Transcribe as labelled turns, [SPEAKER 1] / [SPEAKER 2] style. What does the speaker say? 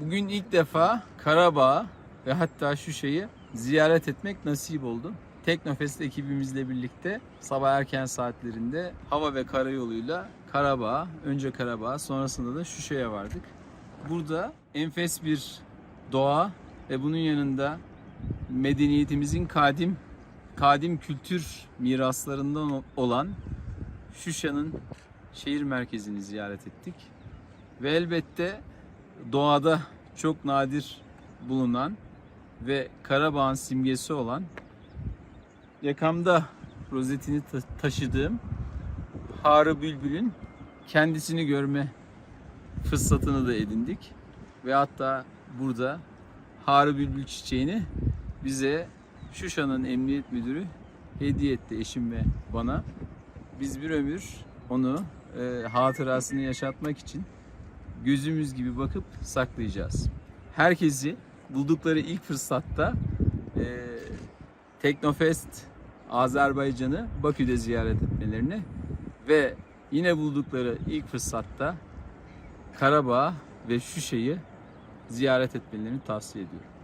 [SPEAKER 1] Bugün ilk defa Karabağ ve hatta Şuşa'yı ziyaret etmek nasip oldu. Teknofest ekibimizle birlikte sabah erken saatlerinde hava ve karayoluyla Karabağ, önce Karabağ sonrasında da Şuşa'ya vardık. Burada enfes bir doğa ve bunun yanında medeniyetimizin kadim kadim kültür miraslarından olan Şuşa'nın şehir merkezini ziyaret ettik. Ve elbette doğada çok nadir bulunan ve Karabağ'ın simgesi olan yakamda rozetini ta- taşıdığım Harı Bülbül'ün kendisini görme fırsatını da edindik. Ve hatta burada Harı Bülbül çiçeğini bize Şuşa'nın emniyet müdürü hediye etti eşim ve bana. Biz bir ömür onu e, hatırasını yaşatmak için gözümüz gibi bakıp saklayacağız. Herkesi buldukları ilk fırsatta e, Teknofest Azerbaycan'ı Bakü'de ziyaret etmelerini ve yine buldukları ilk fırsatta Karabağ ve Şuşa'yı ziyaret etmelerini tavsiye ediyorum.